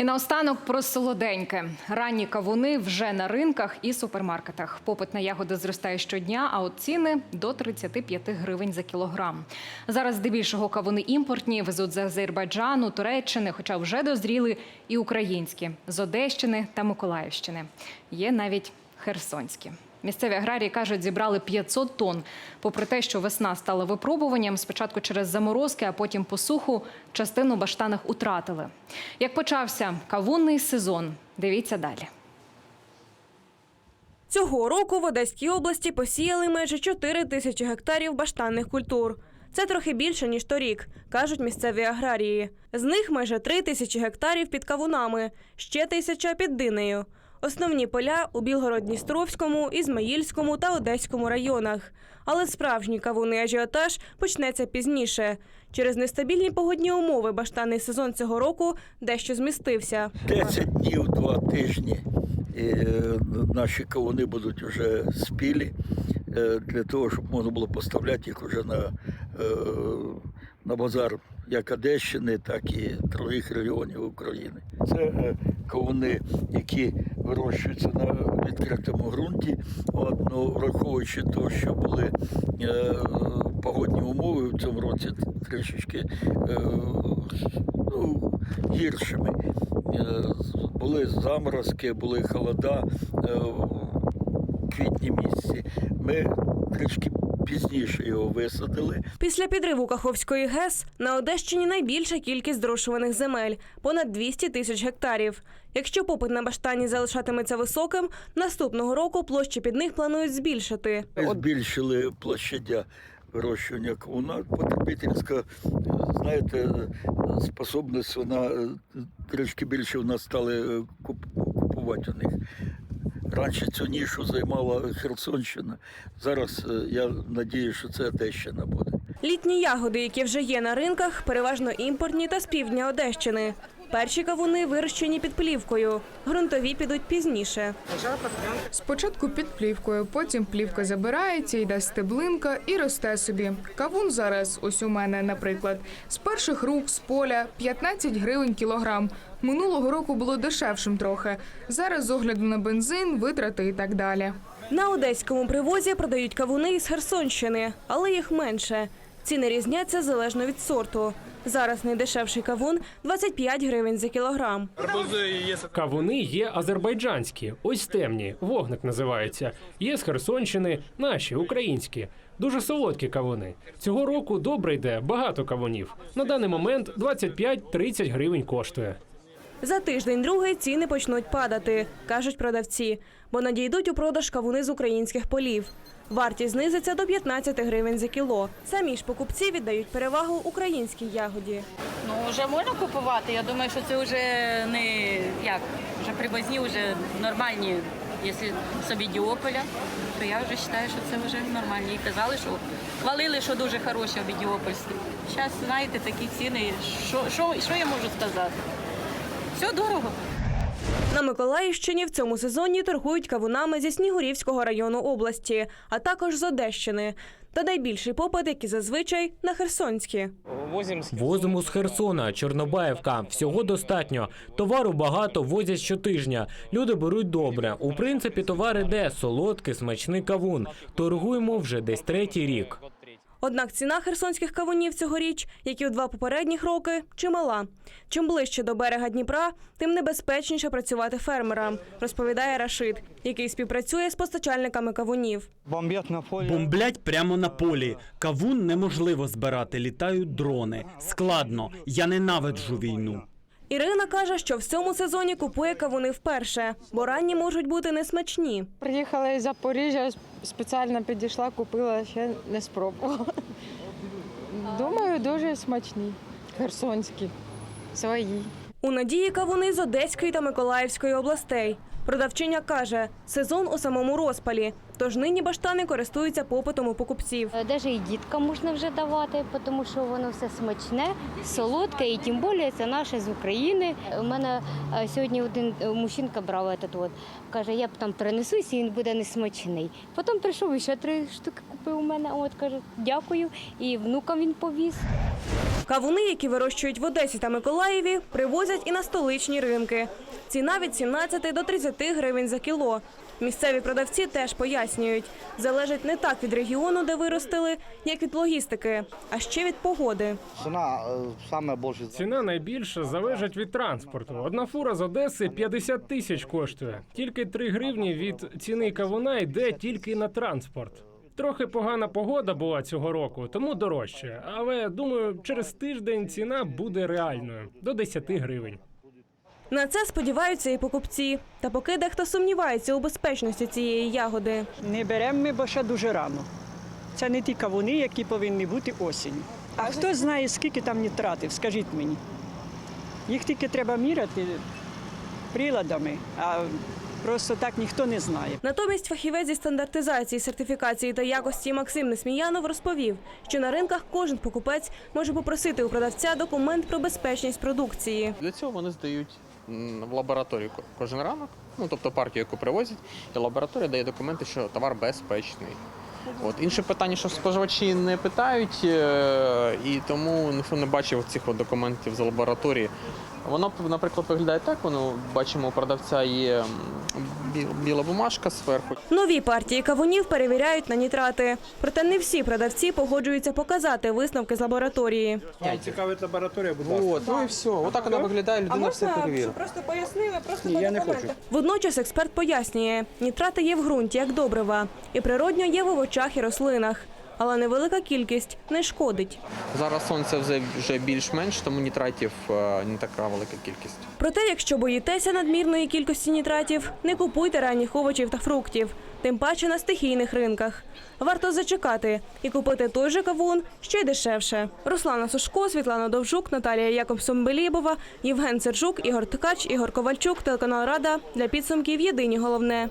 І наостанок про солоденьке. Ранні кавуни вже на ринках і супермаркетах. Попит на ягоди зростає щодня, а от ціни до 35 гривень за кілограм. Зараз здебільшого кавуни імпортні везуть з Азербайджану, Туреччини, хоча вже дозріли і українські з Одещини та Миколаївщини. Є навіть херсонські. Місцеві аграрії кажуть, зібрали 500 тонн. Попри те, що весна стала випробуванням, спочатку через заморозки, а потім посуху, частину баштаних утратили. Як почався кавунний сезон, дивіться далі. Цього року в Одеській області посіяли майже 4 тисячі гектарів баштанних культур. Це трохи більше, ніж торік, кажуть місцеві аграрії. З них майже 3 тисячі гектарів під кавунами, ще тисяча під динею. Основні поля у Білгород-Дністровському, Ізмаїльському та Одеському районах. Але справжній кавунний ажіотаж почнеться пізніше. Через нестабільні погодні умови баштанний сезон цього року дещо змістився. 10 днів, 2 тижні. І е, наші кавуни будуть вже спілі е, для того, щоб можна було поставляти їх вже на, е, на базар як Одещини, так і других регіонів України. Це кавуни, які вирощуються на відкритому ґрунті. От, ну, враховуючи те, що були е, погодні умови в цьому році трішечки е, ну, гіршими. Е, Були заморозки, були холода е, в квітні місяці. Ми трішки пізніше його висадили. Після підриву Каховської ГЕС на Одещині найбільша кількість зрошуваних земель понад 200 тисяч гектарів. Якщо попит на баштані залишатиметься високим, наступного року площі під них планують збільшити. Ми збільшили площадя вирощування кавуна. Потребительська, знаєте, способність, вона е, трішки більше в нас стали е, купувати у них. Раніше цю нішу займала Херсонщина. Зараз е, я надію, що це Одещина буде. Літні ягоди, які вже є на ринках, переважно імпортні та з півдня Одещини. Перші кавуни вирощені під плівкою. Грунтові підуть пізніше. Спочатку під плівкою, потім плівка забирається, йде стеблинка і росте собі. Кавун зараз, ось у мене, наприклад, з перших рук з поля 15 гривень кілограм. Минулого року було дешевшим трохи. Зараз з огляду на бензин, витрати і так далі. На одеському привозі продають кавуни із Херсонщини, але їх менше. Ціни різняться залежно від сорту. Зараз найдешевший кавун 25 гривень за кілограм. Кавуни є азербайджанські, ось темні, вогник називається. Є з Херсонщини, наші українські. Дуже солодкі кавуни. Цього року добре йде, багато кавунів. На даний момент 25-30 гривень коштує. За тиждень-другий ціни почнуть падати, кажуть продавці, бо надійдуть у продаж кавуни з українських полів. Вартість знизиться до 15 гривень за кіло. Самі ж покупці віддають перевагу українській ягоді. Ну, вже можна купувати. Я думаю, що це вже не як, вже привозні, вже нормальні. Якщо собі Діополя, то я вже вважаю, що це вже нормальні. І казали, що хвалили, що дуже хороші обідіопольські. Зараз, знаєте, такі ціни. Що, що, що я можу сказати? Все дорого. На Миколаївщині в цьому сезоні торгують кавунами зі Снігурівського району області, а також з Одещини. Та найбільший попит, як і зазвичай, на Херсонські. Возимо з Херсона, Чорнобаївка. Всього достатньо. Товару багато, возять щотижня. Люди беруть добре. У принципі, товар іде солодкий, смачний кавун. Торгуємо вже десь третій рік. Однак ціна херсонських кавунів цьогоріч, як і в два попередніх роки, чимала. Чим ближче до берега Дніпра, тим небезпечніше працювати фермерам, розповідає Рашид, який співпрацює з постачальниками кавунів. Бомбят на полі. Бомблять прямо на полі. Кавун неможливо збирати, літають дрони. Складно. Я ненавиджу війну. Ірина каже, що в цьому сезоні купує кавуни вперше, бо ранні можуть бути несмачні. Приїхала із Запоріжжя, спеціально підійшла, купила, ще не спробувала. Думаю, дуже смачні, херсонські, свої. У надії кавуни з Одеської та Миколаївської областей. Продавчиня каже, сезон у самому розпалі. Тож нині баштани користуються попитом у покупців. Навіть і діткам можна вже давати, тому що воно все смачне, солодке, і тим більше це наше з України. У мене е, сьогодні один е, мужчинка брав этот от, каже, я б там принесу, якщо він буде несмачний. Потім прийшов і ще три штуки купив у мене. От каже, дякую. І внукам він повіз. Кавуни, які вирощують в Одесі та Миколаєві, привозять і на столичні ринки. Ціна від 17 до 30 гривень за кіло. Місцеві продавці теж пояснюють, залежить не так від регіону, де виростили, як від логістики, а ще від погоди. Ціна е, саме більше Ціна найбільше залежить від транспорту. Одна фура з Одеси 50 тисяч коштує. Тільки 3 гривні від ціни кавуна йде тільки на транспорт. Трохи погана погода була цього року, тому дорожче. Але думаю, через тиждень ціна буде реальною до 10 гривень. На це сподіваються і покупці. Та поки дехто сумнівається у безпечності цієї ягоди. Не беремо ми, бо ще дуже рано. Це не ті кавуни, які повинні бути осінь. А хто знає, скільки там нітратів, скажіть мені. Їх тільки треба міряти приладами, а просто так ніхто не знає. Натомість фахівець зі стандартизації, сертифікації та якості Максим Несміянов розповів, що на ринках кожен покупець може попросити у продавця документ про безпечність продукції. Для цього вони здають в лабораторію ко- кожен ранок, ну тобто партію, яку привозять, і лабораторія дає документи, що товар безпечний. От інше питання, що споживачі не питають, е, і тому ніхто не бачив цих документів з лабораторії. Воно, наприклад, виглядає так. Воно бачимо, у продавця є біла бумажка зверху. Нові партії кавунів перевіряють на нітрати. Проте не всі продавці погоджуються показати висновки з лабораторії. цікавить лабораторія, будь От, ну і все. Отак вона виглядає, людина все перевірила. просто пояснили, просто Ні, я не хочу. Водночас експерт пояснює, нітрати є в ґрунті як добрива, і природньо є в овочах і рослинах. Але невелика кількість не шкодить. Зараз сонце вже, більш-менш, тому нітратів е, не така велика кількість. Проте, якщо боїтеся надмірної кількості нітратів, не купуйте ранніх овочів та фруктів, тим паче на стихійних ринках. Варто зачекати і купити той же кавун ще й дешевше. Руслана Сушко, Світлана Довжук, Наталія Якобсон-Белібова, Євген Сержук, Ігор Ткач, Ігор Ковальчук, телеканал Рада для підсумків Єдині головне.